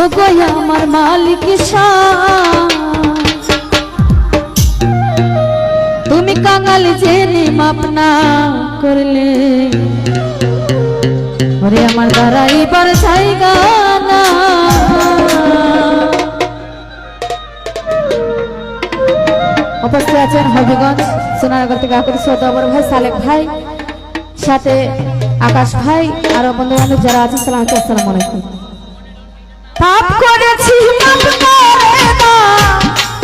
ও গয়া আমার মালিক তুমি কাঙাল জেনে মাপনা করলে। ওরে আমার দ্বারা এবার জায়গা উপস্থিত আছেন হবিগঞ্জ সোনারগর থেকে আকুর সৌদাবর ভাই, সালেক ভাই, সাথে আকাশ ভাই, আরও বন্ধু বান্ধব যারা আছেন, সালাম আলাইকুম। পাপ করেছি মাফ করে দাও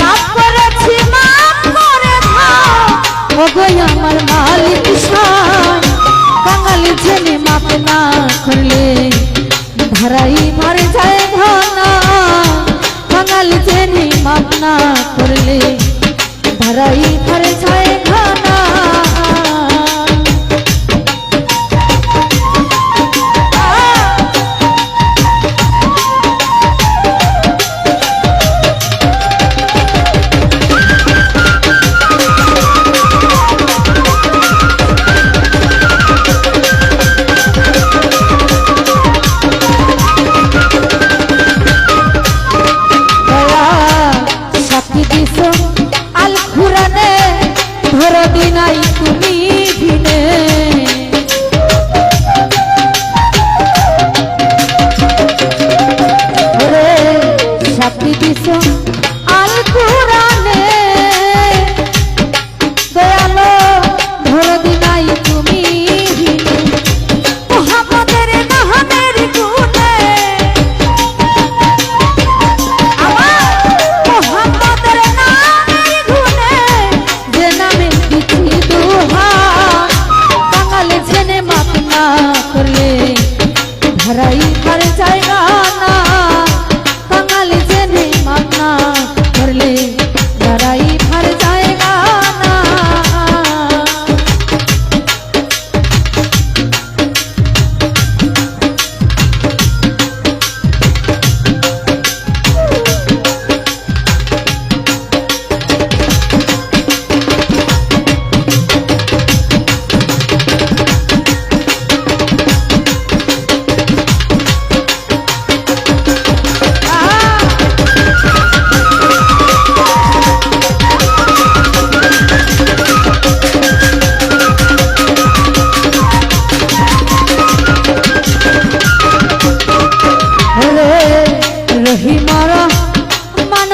পাপ করেছি মাফ করে দাও ও গো আমার মালিক শান বাঙালি জেনে মাপ না করলে ধরাই মার মাপ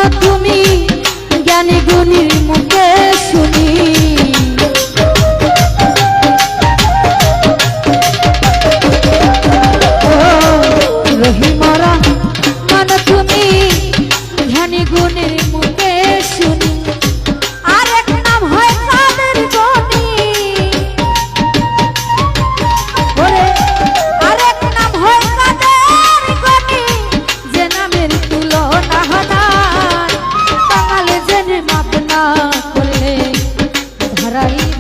মান তুমি ধরাই